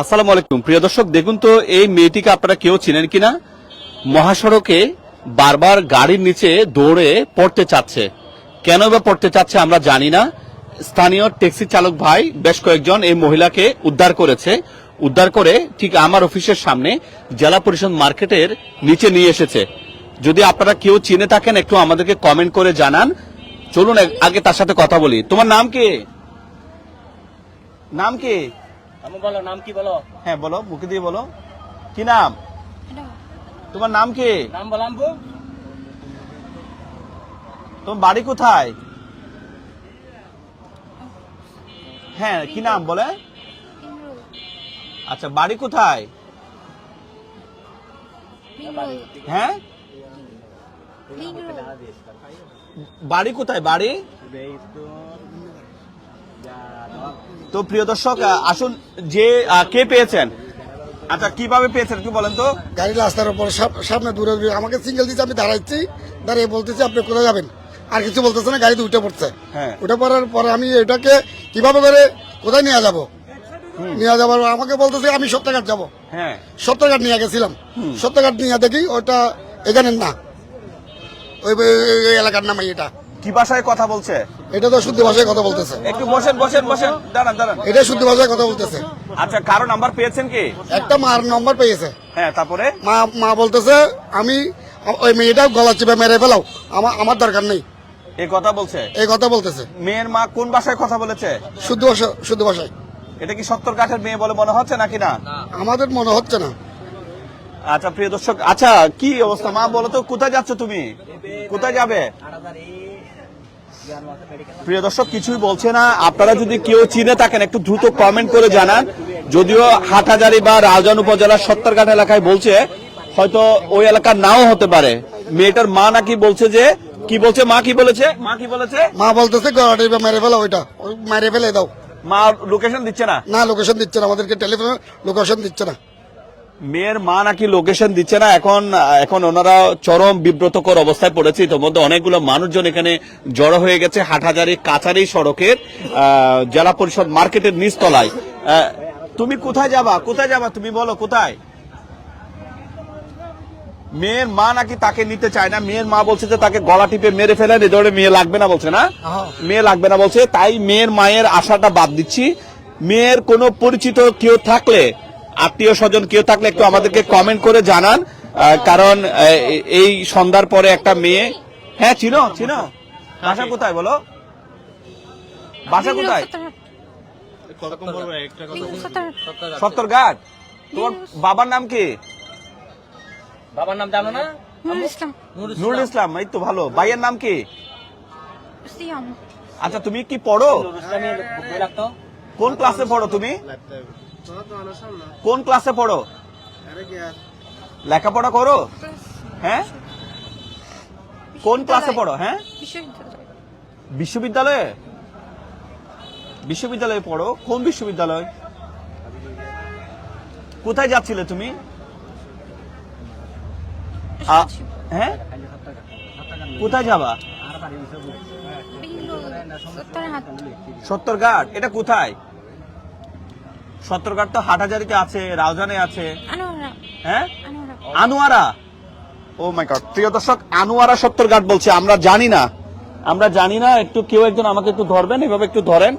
আসসালামু আলাইকুম। প্রিয় দর্শক, দেখুন তো, এই মেয়েটিকে আপনারা কেউ চিনেন কিনা? মহাসড়কে বারবার গাড়ির নিচে দৌড়ে পড়তে চাচ্ছে। কেন বা পড়তে চাচ্ছে আমরা জানি না। স্থানীয় ট্যাক্সি চালক ভাই বেশ কয়েকজন এই মহিলাকে উদ্ধার করেছে। উদ্ধার করে ঠিক আমার অফিসের সামনে জেলা পরিষদ মার্কেটের নিচে নিয়ে এসেছে। যদি আপনারা কেউ চিনে থাকেন, একটু আমাদেরকে কমেন্ট করে জানান। চলুন, আগে তার সাথে কথা বলি। তোমার নাম কি? নাম কি? আমি বলো নাম কি বলো? হ্যাঁ বলো মুখে দিয়ে বলো। কি নাম? তোমার নাম কি? নাম বলাম তোমার বাড়ি কোথায়? হ্যাঁ কি নাম বলে? আচ্ছা বাড়ি কোথায়? হ্যাঁ? বাড়ি কোথায় বাড়ি? তো প্রিয় দর্শক আসুন যে কে পেয়েছেন? আচ্ছা কীভাবে পেয়েছেন একটু বলেন তো। গাড়ি রাস্তার উপর সামনে দূরে দূরে আমাকে সিঙ্গেল দিচ্ছে আমি দাঁড়াচ্ছি দাঁড়িয়ে বলতেছি আপনি কোথায় যাবেন? আর কিছু বলতেছে না গাড়িতে উঠে পড়ছে। হ্যাঁ। উঠে পড়ার পরে আমি এটাকে কীভাবে করে কোথায় নিয়ে যাব? নিয়ে যাবার পর আমাকে বলতেছে আমি সত্যঘাট যাব। সত্যঘাট নিয়ে গেছিলাম। সত্যঘাট নিয়ে দেখি ওটা এখানে না। ওই এলাকার নাম এটা কি ভাষায় কথা বলছে? এটা তো শুদ্ধ ভাষায় কথা বলতেছে। একটু বসেন বসেন বসেন। দাঁড়ান দাঁড়ান। এটা শুদ্ধ ভাষায় কথা বলতেছে। আচ্ছা কারও নাম্বার পেয়েছেন কি? একটা মার নম্বর পেয়েছে। হ্যাঁ তারপরে? মা মা বলতেছে আমি ওই মেয়েটা গলা চেপে মেরে ফেলাও। আমার আমার দরকার নেই। এই কথা বলছে? এই কথা বলতেছে। মেয়ের মা কোন ভাষায় কথা বলেছে? শুদ্ধ ভাষা শুদ্ধ ভাষায়। এটা কি সত্তর কাঠের মেয়ে বলে মনে হচ্ছে নাকি না? আমাদের মনে হচ্ছে না। আচ্ছা প্রিয় দর্শক আচ্ছা কি অবস্থা? মা বলো তো কোথায় যাচ্ছ তুমি? কোথায় যাবে? প্রিয় দর্শক কিছুই বলছে না। আপনারা যদি কেউ চিনে থাকেন একটু দ্রুত কমেন্ট করে জানান। যদিও হাটহাজারি বা রাউজান উপজেলার সত্তরঘাট এলাকায় বলছে হয়তো ওই এলাকার নাও হতে পারে। মেয়েটার মা নাকি বলছে যে কি বলছে? মা কি বলেছে? মা কি বলেছে? মা বলতেছে গলা টিপে মেরে ফেলাও ওইটা। ওই মেরে ফেলে দাও। মা লোকেশন দিচ্ছে না? না লোকেশন দিচ্ছে না। আমাদেরকে টেলিফোনে লোকেশন দিচ্ছে না। মেয়ের মা নাকি লোকেশন দিচ্ছে না এখন এখন ওনারা চরম বিব্রতকর অবস্থায় পড়েছে। ইতিমধ্যে অনেকগুলো মানুষজন এখানে জড়ো হয়ে গেছে হাটহাজারি কাছারি সড়কের জেলা পরিষদ মার্কেটের নিচতলায়। তুমি কোথায় যাবা? কোথায় যাবা? তুমি বলো কোথায়? মেয়ের মা নাকি তাকে নিতে চায় না। মেয়ের মা বলছে যে তাকে গলা টিপে মেরে ফেলেন এ ধরে মেয়ে লাগবে না বলছে না? মেয়ে লাগবে না বলছে তাই মেয়ের মায়ের আশাটা বাদ দিচ্ছি। মেয়ের কোনো পরিচিত কেউ থাকলে আত্মীয় স্বজন কেউ থাকলে একটু আমাদেরকে কমেন্ট করে জানান। কারণ এই সন্ধ্যার পরে একটা মেয়ে হ্যাঁ চিনো চিনো। বাসা কোথায় বলো? বাসা কোথায়? সত্তর ঘাট তোমার বাবার নাম কি? বাবার নাম জানো না? নুরুল ইসলাম। এই তো ভালো। ভাইয়ের নাম কি? আচ্ছা তুমি কি পড়ো? কোন ক্লাসে পড়ো তুমি? কোন ক্লাসে পড়ো? লেখাপড়া করো? হ্যাঁ? কোন ক্লাসে পড়ো হ্যাঁ? বিশ্ববিদ্যালয়ে? বিশ্ববিদ্যালয়ে পড়ো। কোন বিশ্ববিদ্যালয়? কোথায় যাচ্ছিলে তুমি? হ্যাঁ? কোথায় যাবা? সত্তরহাট সত্তরঘাট। এটা কোথায়? সত্তরঘাট তো হাটহাজারিতে আছে রাউজানে আছে। আনোয়ারা। হ্যাঁ? আনোয়ারা। ও মাই গড প্রিয় দর্শক আনোয়ারা সত্তরঘাট বলছে আমরা জানি না। আমরা জানি না একটু কেউ একজন আমাকে একটু ধরবেন এভাবে একটু ধরেন।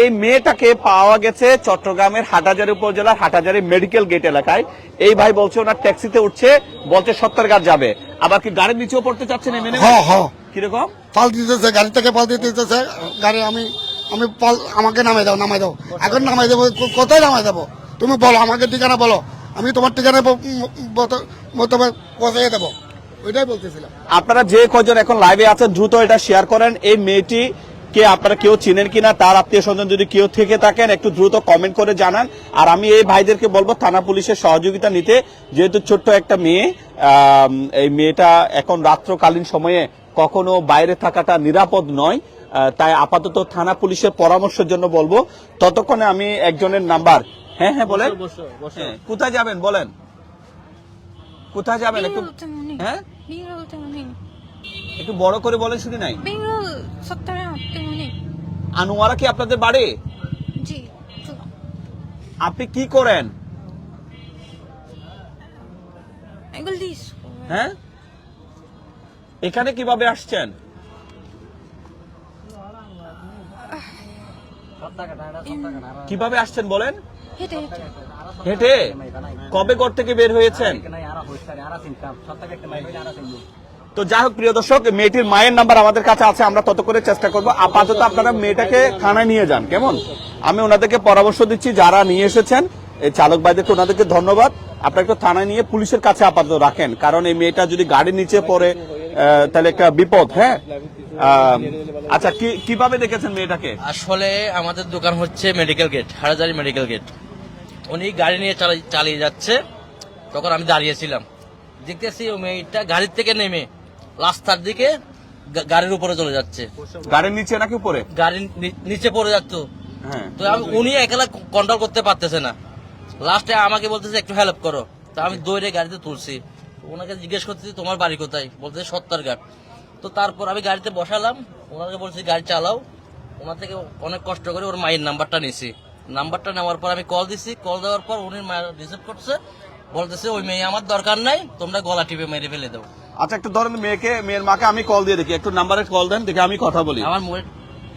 এই মেয়েটাকে পাওয়া গেছে চট্টগ্রামের হাটাজারি উপজেলার হাটাজারি মেডিকেল গেট এলাকায়। এই ভাই বলছে ওনার ট্যাক্সিতে উঠছে বলছে সত্তরঘাট যাবে। আবার কি গাড়ির নিচেও পড়তে চাচ্ছেন এমনি হ হ কীরকম? পাল দিতেছে গাড়ি থেকে পাল দিতে দিতেছে গাড়ি আমি আমি আমাকে নামাই দাও নামাই দাও। এখন নামাই দেবো কোথায় নামাই দেবো? তুমি বলো, আমাকে ঠিকানা বলো। আমি তোমার ঠিকানা মতবে পৌঁছে দেবো। ওইটাই বলতেছিলাম। আপনারা যে কজন এখন লাইভে আছেন, দ্রুত এটা শেয়ার করেন। এই মেয়েটি কে আপনারা কেউ চিনেন কিনা, তার আত্মীয় স্বজন যদি কেউ থেকে থাকেন, একটু দ্রুত কমেন্ট করে জানান। আর আমি এই ভাইদেরকে বলব, থানা পুলিশের সহযোগিতা নিতে। যেহেতু ছোট্ট একটা মেয়ে এই মেয়েটা এখন রাত্রকালীন সময়ে কখনো বাইরে থাকাটা নিরাপদ নয়। তাই আপাতত থানা পুলিশের পরামর্শের জন্য বলব ততক্ষণে আমি একজনের নাম্বার। হ্যাঁ হ্যাঁ বলেন। হ্যাঁ, কোথায় যাবেন বলেন। কোথায় যাবেন একটু হ্যাঁ? একটু বড় করে বলেন শুনি নাই। আনোয়ারা কি আপনাদের বাড়ি? আপনি কি করেন? হ্যাঁ? এখানে কীভাবে আসছেন? কীভাবে আসছেন বলেন? হেঁটে কবে ঘর থেকে বের হয়েছেন? তো যাই হোক প্রিয় দর্শক মেয়েটির মায়ের নাম্বার আমাদের কাছে আছে আমরা তত করে চেষ্টা করব। আপাতত আপনারা মেয়েটাকে থানায় নিয়ে যান কেমন? আমি ওনাদেরকে পরামর্শ দিচ্ছি যারা নিয়ে এসেছেন এই চালক ভাইদেরকে ওনাদেরকে ধন্যবাদ। আপনারা একটু থানায় নিয়ে পুলিশের কাছে আপাতত রাখেন কারণ এই মেয়েটা যদি গাড়ির নিচে পড়ে তাহলে একটা বিপদ হ্যাঁ? আচ্ছা কি কীভাবে দেখেছেন মেয়েটাকে? আসলে আমাদের দোকান হচ্ছে মেডিকেল গেট হারাজারি মেডিকেল গেট উনি গাড়ি নিয়ে চালিয়ে যাচ্ছে তখন আমি দাঁড়িয়েছিলাম। দেখতেছি ও মেয়েটা গাড়ির থেকে নেমে রাস্তার দিকে গাড়ির উপরে চলে যাচ্ছে। গাড়ির নিচে নাকি উপরে? গাড়ির নিচে পড়ে যাচ্ছে। হ্যাঁ। তো আমি উনি একলা কন্ট্রোল করতে পারতেছে না। লাস্টে আমাকে বলতেছে একটু হেল্প করো। তো আমি দৌড়ে গাড়িতে তুলছি। ওনাকে জিজ্ঞেস করতেছি তোমার বাড়ি কোথায়? বলতেছে সত্তরঘাট। তো তারপর আমি গাড়িতে বসালাম ওনাকে বলছি গাড়ি চালাও। ওনার থেকে অনেক কষ্ট করে ওর মায়ের নাম্বারটা নিছি নাম্বারটা নেওয়ার পর আমি কল দিছি কল দেওয়ার পর উনি মায়ের রিসিভ করছে বলতেছে ওই মেয়ে আমার দরকার নাই তোমরা গলা টিপে মেরে ফেলে দাও। আচ্ছা একটু ধরেন মেয়েকে মেয়ের মাকে আমি কল দিয়ে দেখি একটু নাম্বারে কল দেন দেখে আমি কথা বলি। আমার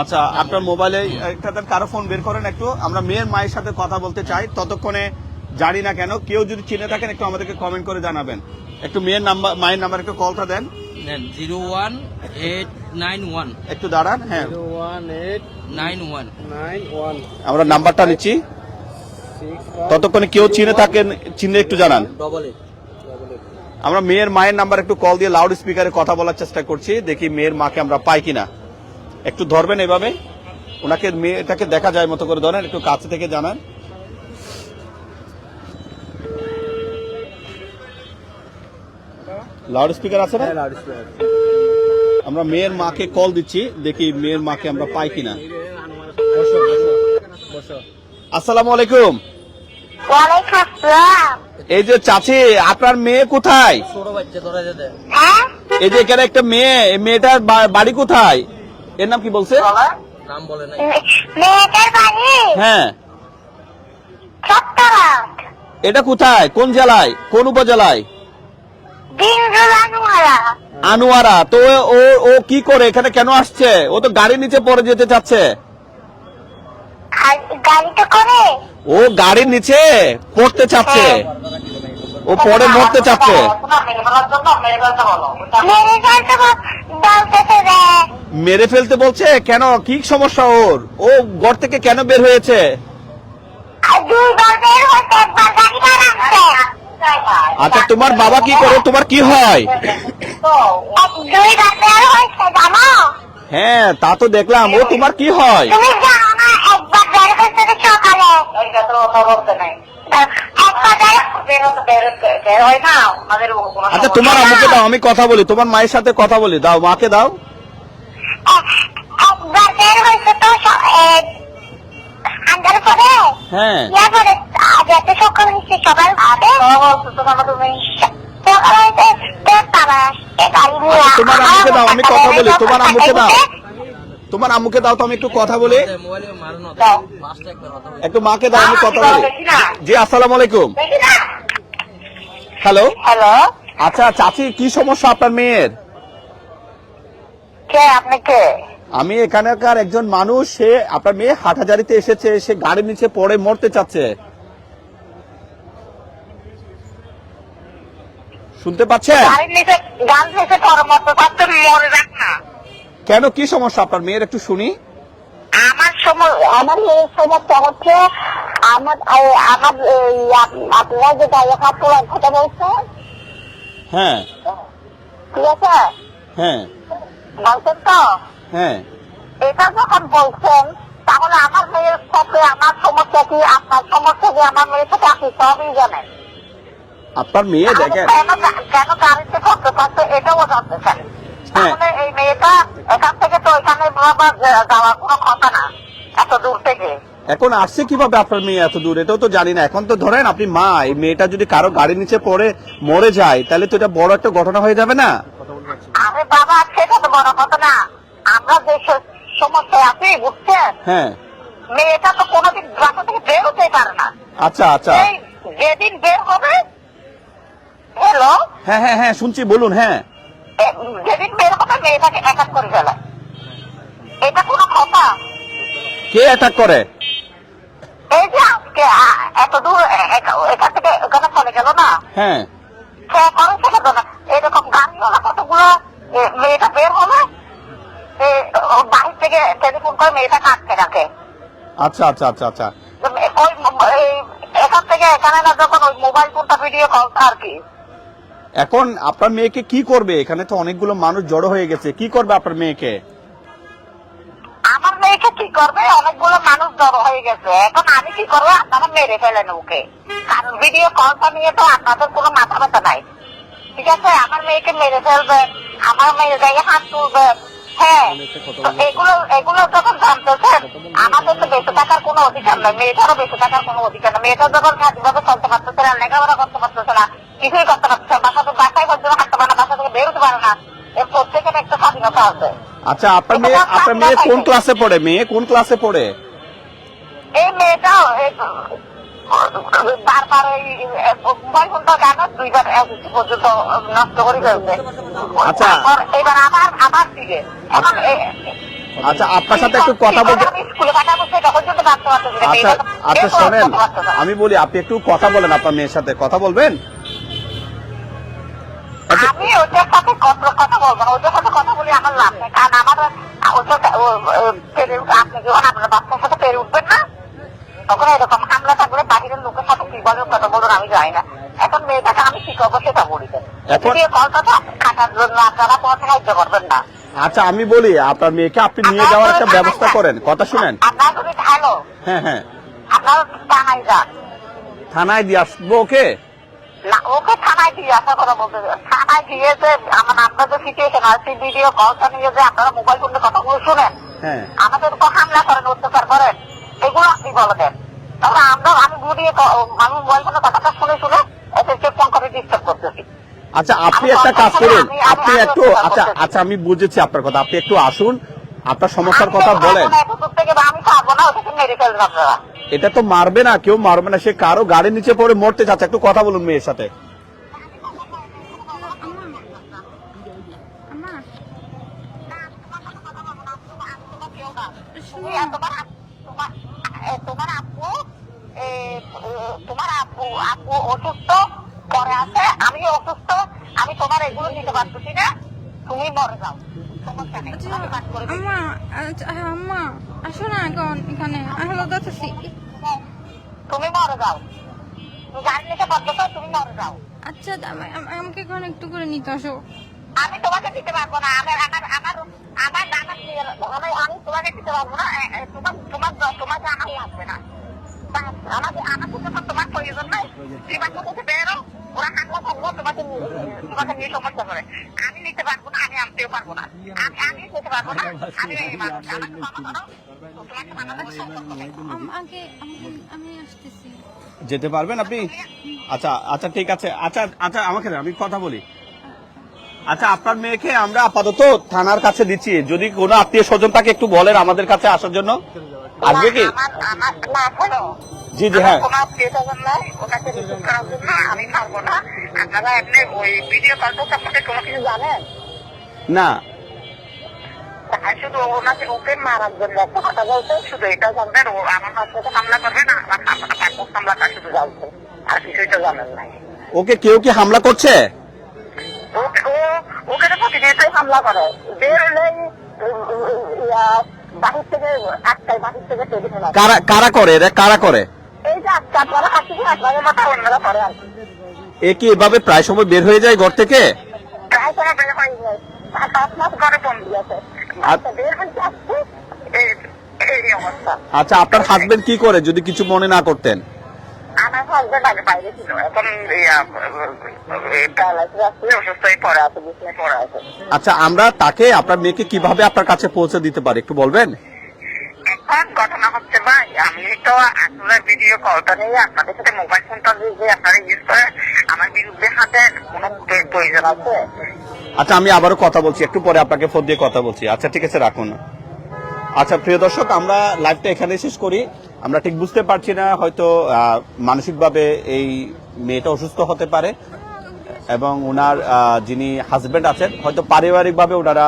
আচ্ছা আপনার মোবাইলে একটা কারও ফোন বের করেন একটু আমরা মেয়ের মায়ের সাথে কথা বলতে চাই ততক্ষণে জানি না কেন কেউ যদি চিনে থাকেন একটু আমাদেরকে কমেন্ট করে জানাবেন। একটু মেয়ের নাম্বার মায়ের নাম্বার একটু কলটা দেন। Zero one eight nine one. একটু দাঁড়ান হ্যাঁ। Nine one. আমরা নাম্বারটা নিচ্ছি। ততক্ষণে কেউ চিনে থাকেন চিনে একটু জানান। ডবল আমরা মেয়ের মায়ের নাম্বার একটু কল দিয়ে লাউড স্পিকারে কথা বলার চেষ্টা করছি দেখি মেয়ের মাকে আমরা পাই কিনা। একটু ধরবেন এভাবে। ওনাকে মেয়েটাকে দেখা যায় মতো করে ধরেন একটু কাছে থেকে জানান। লাউড স্পিকার আছে না? আমরা মেয়ের মাকে কল দিচ্ছি দেখি মেয়ের মাকে আমরা পাই কিনা। আসসালামু আলাইকুম। এই যে চাচি আপনার মেয়ে কোথায়? হ্যাঁ? এই যে এখানে একটা মেয়ে মেয়েটার বাড়ি কোথায়? এর নাম কি বলছে? নাম বলে নাই। মেয়েটার বাড়ি? হ্যাঁ। এটা কোথায়? কোন জেলায়? কোন উপজেলায়? আনোয়ারা। তো ও ও কি করে? এখানে কেন আসছে? ও তো গাড়ির নিচে পড়ে যেতে চাচ্ছে। ও গাড়ির নিচে পড়তে চাচ্ছে। ও পড়ে মরতে চাচ্ছে। মেরে ফেলতে বলছে? কেন? কি সমস্যা ওর? ও ঘর থেকে কেন বের হয়েছে আর দুইবার বের হয়েছে একবার গাড়ি বানাচ্ছে আচ্ছা তোমার বাবা কি করে? তোমার কি হয়? হ্যাঁ তা তো দেখলাম। ও তোমার কি হয়? আচ্ছা তোমার আম্মুকে দাও আমি কথা বলি। তোমার মায়ের সাথে কথা বলি। দাও মাকে দাও। একবার বের হয়েছে তো স- এ, সন্ধ্যার পরে হ্যাঁ। সকাল ভাবে। সকাল তোমার আম্মুকে দাও, আমি কথা বলি, তোমার আম্মুকে দাও। তোমার আম্মুকে দাও তো আমি একটু কথা বলে। একটু মাকে দাও আমি কথা বলি জি আসসালামু আলাইকুম। হ্যালো? হ্যালো? আচ্ছা চাচি কি সমস্যা আপনার মেয়ের? কে আপনি কে? আমি এখানকার একজন মানুষ সে আপনার মেয়ে হাটাজারিতে এসেছে সে গাড়ির নিচে পড়ে মরতে চাচ্ছে। শুনতে পাচ্ছেন? কেন কি সমস্যা আপনার মেয়ের একটু শুনি। আমার আমার এই সমস্যা হচ্ছে আমার আমার আপনারা যে গাড়ি হাত তোলার কথা বলছেন? হ্যাঁ। ঠিক আছে? হ্যাঁ। বলছেন তো? হ্যাঁ। এটা যখন বলছেন তাহলে আমার মেয়ের সাথে আমার সমস্যা কি? আপনার সমস্যা কি? আমার মেয়ের সাথে আপনি সবই জানেন। আপনার মেয়ে দেখেন। কেন গাড়িতে করতে এটাও জানতে চাই। হ্যাঁ। তাহলে এই মেয়েটা এখান থেকে তো এখানে বাবা যাওয়ার কোনো কথা না এত দূর থেকে। এখন আসছে কীভাবে আপনার মেয়ে এত দূর? এটাও তো জানি না। এখন তো ধরেন আপনি মা এই মেয়েটা যদি কারও গাড়ির নিচে পড়ে মরে যায় তাহলে তো এটা বড় একটা ঘটনা হয়ে যাবে না? আরে বাবা সেটা তো বড় কথা না আমরা যে স- সমস্যায় আছি বুঝছেন হ্যাঁ। মেয়েটা তো কোনোদিন বাসা থেকে বের হতে পারে না। আচ্ছা আচ্ছা। যেদিন বের হবে হ্যালো হ্যাঁ হ্যাঁ হ্যাঁ শুনছি বলুন হ্যাঁ। যেদিন বের হবে মেয়েটাকে অ্যাটাক করে ফেলায় এটা কোনো কথা? কে অ্যাটাক করে? এই যে আজকে এত দূর এখান থেকে ওখানে চলে গেল না? হ্যাঁ। সে করে তো না? এরকম গাড়িওয়ালা কতগুলো মেয়েটা বের হবে এ, বাহির থেকে টেলিফোন করে মেয়েটা কাটতে রাখে আচ্ছা আচ্ছা আচ্ছা আচ্ছা। ওই এখান থেকে এখানে না যখন ওই মোবাইল ফোনটা ভিডিও কলটা আর কি। এখন আপনার মেয়েকে কি করবে? এখানে তো অনেকগুলো মানুষ জড়ো হয়ে গেছে। কি করবে আপনার মেয়েকে? আমার মেয়েকে কি করবে? অনেকগুলো মানুষ জড়ো হয়ে গেছে। এখন আমি কি করব? আপনারা মেরে ফেলেন ওকে। কারণ ভিডিও কলটা নিয়ে তো আপনাদের কোনো মাথা ব্যথা নাই। ঠিক আছে? আমার মেয়েকে মেরে ফেলবেন আমার মেয়ের গায়ে হাত তুলবেন। হ্যাঁ এগুলো এগুলো যখন জানতেছেন আমাদের তো বেঁচে থাকার কোনো অধিকার নাই মেয়েটারও বেঁচে থাকার কোনো অধিকার নেই। মেয়েটা যখন স্বাধীনভাবে চলতে পারতেছে না লেখাপড়া করতে পারতেছে না কিছুই করতে পারতেছে না। বাসা তো বাসায় হাঁটতে পারে না বাসা থেকে বেরোতে পারে না। এর প্রত্যেকের একটা স্বাধীনতা আছে। আচ্ছা আপনার মেয়ে আপনার মেয়ে কোন ক্লাসে পড়ে? মেয়ে কোন ক্লাসে পড়ে? এই মেয়েটাও এই বারবার এই মোবাইল ফোনটা কেন দুইবার পর্যন্ত নষ্ট করে ফেলছে আচ্ছা। এবার আবার আবার এখন আচ্ছা আপনার সাথে একটু কথা বলতে। আচ্ছা আচ্ছা শোনেন। আমি বলি আপনি একটু কথা বলেন আপনার মেয়ের সাথে কথা বলবেন আচ্ছা আমি ওদের সাথে কথা বলব না ওদের সাথে কথা বলি আমার লাভ নেই কারণ আমার ওদের পেরে আপনি যখন আপনার বাচ্চার সাথে পেরে উঠবেন না তখন এরকম হামলা থাকলে বাহিরের লোকের সাথে কি বলে কথা বলুন আমি জানি না। এখন মেয়েটাকে আমি কি করব সেটা বলি এখন- দিয়ে জন্য আপনারা কোনো সাহায্য করবেন না। আচ্ছা আমি বলি আপনার মেয়েকে আপনি নিয়ে যাওয়ার একটা ব্যবস্থা করেন। কথা শুনেন। আপনার যদি ভালো হ্যাঁ হ্যাঁ। আপনার থানায় যান। থানায় দিয়ে আসব ওকে? না ওকে থানায় দিয়ে আসার কথা বলতে থানায় গিয়ে যে আমার আপনাদের সিচুয়েশন আছে ভিডিও কলটা নিয়ে যে আপনারা মোবাইল ফোনে কথাগুলো শুনেন। হ্যাঁ। আমাদের উপর হামলা করেন অত্যাচার করেন। এগুলো আপনি বলে দেন। তাহলে আমরা আমি আমি মোবাইল ফোনে কথাটা শুনে শুনে এদেরকে ফোন করে ডিস্টার্ব করতেছি। আচ্ছা আপনি একটা কাজ করুন আপনি একটু আচ্ছা আচ্ছা আমি বুঝেছি আপনার কথা আপনি একটু আসুন আপনার সমস্যার কথা বলেন। এটা তো মারবে না কেউ মারবে না সে কারও গাড়ির নিচে পড়ে মরতে চাচ্ছে একটু কথা বলুন মেয়ের সাথে। আম্মা তুমি আর তোমার আপ- তোমার- এ, তোমার আপু এ, এ, তোমার আপু আপু অসুস্থ পরে আছে আমি অসুস্থ আমি তোমার এগুলো নিতে পারতেছি না তুমি মরে যাও। আচ্ছা। আম্মা আচ্ছা, হ্যাঁ, আম্মা আসো না এখন এখানে হ্যালো যাচ্ছি তুমি মরে যাও। গাড়ি নিতে পারতেছো তুমি মরে যাও। আচ্ছা আম- আম- আমাকে এখন একটু করে নিতে আসো। আমি তোমাকে দিতে পারব না আমার আমার আমার আমার দানা আমি তোমাকে দিতে পারব না তোমার তোমার তোমাকে আমার লাগবে না। আমাকে আমাকে যখন তোমার প্রয়োজন নাই। তুমি বাসা থেকে বেরো ওরা হামলা করব তোমাকে তোমাকে নিয়ে সমস্যা করে আমি নিতে পারব না আমি আনতেও পারব না। আমি আমি যেতে পারব না আমি আমাকে ক্ষমা তোমাকে মানানোর সম্পর্ক নেই। আম- আমি- আমি আসতেছি। যেতে পারবেন আপনি? আচ্ছা আচ্ছা ঠিক আছে। আচ্ছা আচ্ছা আমাকে না, আমি কথা বলি। আচ্ছা আপনার মেয়েকে আমরা আপাতত থানার কাছে দিচ্ছি। যদি কোনো আত্মীয় স্বজন তাকে একটু বলেন আমাদের কাছে আসার জন্য। আসবে কি? না, না জি জি হ্যাঁ। আমি পারব না। আপনারা এমনি ওই ভিডিও কলটা সম্পর্কে কোনো কিছু জানেন? না। শুধু ওনাকে ওকে মারার জন্য একটা কথা বলছে শুধু এটা জানবেন ও আমার হাসপাতালে হামলা করবে না আমার হাসপাতালে হামলাটা শুধু জানছে আর কিছুই তো জানেন নাই। ওকে কেউ কি হামলা করছে? ওকে তো প্রতিনিয়তই হামলা করে। বের বাহির থেকে বাহির থেকে কারা কারা করে এরা কারা করে? এই যে অন্যরা আর এ কি এভাবে প্রায় সময় বের হয়ে যায় ঘর থেকে? প্রায় সময় বের হয়ে যায় আর মাস ঘরে বন্দি আছে। আচ্ছা বের হয়ে আসছে এই- এই অবস্থা। আচ্ছা আপনার হাজবেন্ড কি করে? যদি কিছু মনে না করতেন। আমার হাজবেন্ড আগে বাইরে ছিল এখন হয়ে আচ্ছা আমরা তাকে আপনার মেয়েকে কীভাবে আপনার কাছে পৌঁছে দিতে পারি? একটু বলবেন? এখন ঘটনা হচ্ছে ভাই আমি তো আসলে ভিডিও কলটা নিয়ে আপনাদের সাথে মোবাইল ফোনটা যে আপনারা ইউজ করে আমার বিরুদ্ধে হাতে কোনো প্রয়োজন আছে? আচ্ছা আমি আবারও কথা বলছি একটু পরে আপনাকে ফোন দিয়ে কথা বলছি। আচ্ছা ঠিক আছে রাখুন। আচ্ছা প্রিয় দর্শক, আমরা লাইভটা এখানে শেষ করি। আমরা ঠিক বুঝতে পারছি না, হয়তো মানসিকভাবে এই মেয়েটা অসুস্থ হতে পারে এবং ওনার যিনি হাজবেন্ড আছেন, হয়তো পারিবারিকভাবে ওনারা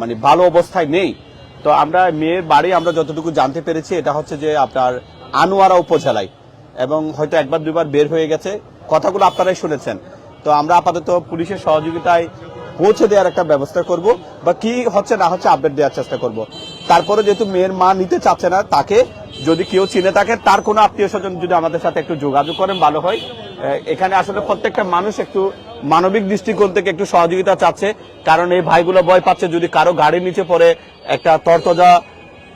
মানে ভালো অবস্থায় নেই। তো আমরা মেয়ের বাড়ি আমরা যতটুকু জানতে পেরেছি, এটা হচ্ছে যে আপনার আনোয়ারা উপজেলায়। এবং হয়তো একবার দুবার বের হয়ে গেছে। কথাগুলো আপনারাই শুনেছেন। তো আমরা আপাতত পুলিশের সহযোগিতায় পৌঁছে দেওয়ার একটা ব্যবস্থা করব। বা কি হচ্ছে না হচ্ছে আপডেট দেওয়ার চেষ্টা করব। তারপরে যেহেতু মেয়ের মা নিতে চাচ্ছে না, তাকে যদি কেউ চিনে থাকে, তার কোনো আত্মীয় স্বজন যদি আমাদের সাথে একটু যোগাযোগ করেন, ভালো হয়। এখানে আসলে প্রত্যেকটা মানুষ একটু মানবিক দৃষ্টিকোণ থেকে একটু সহযোগিতা চাচ্ছে। কারণ এই ভাইগুলো ভয় পাচ্ছে, যদি কারও গাড়ির নিচে পড়ে একটা তরতজা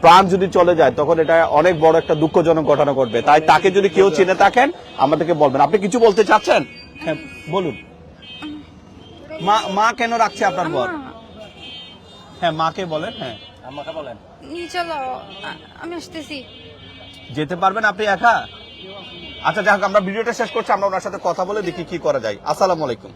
প্রাণ যদি চলে যায়, তখন এটা অনেক বড় একটা দুঃখজনক ঘটনা ঘটবে। তাই তাকে যদি কেউ চিনে থাকেন, আমাদেরকে বলবেন। আপনি কিছু বলতে চাচ্ছেন? হ্যাঁ বলুন। মা মা কেন রাখছে আপনার বর? হ্যাঁ মাকে বলেন হ্যাঁ। আমাকে বলেন। নিয়ে চলো আমি আসতেছি। যেতে পারবেন আপনি একা? আচ্ছা যাক আমরা ভিডিওটা শেষ করছি আমরা ওনার সাথে কথা বলে দেখি কি করা যায়। আসসালামু আলাইকুম।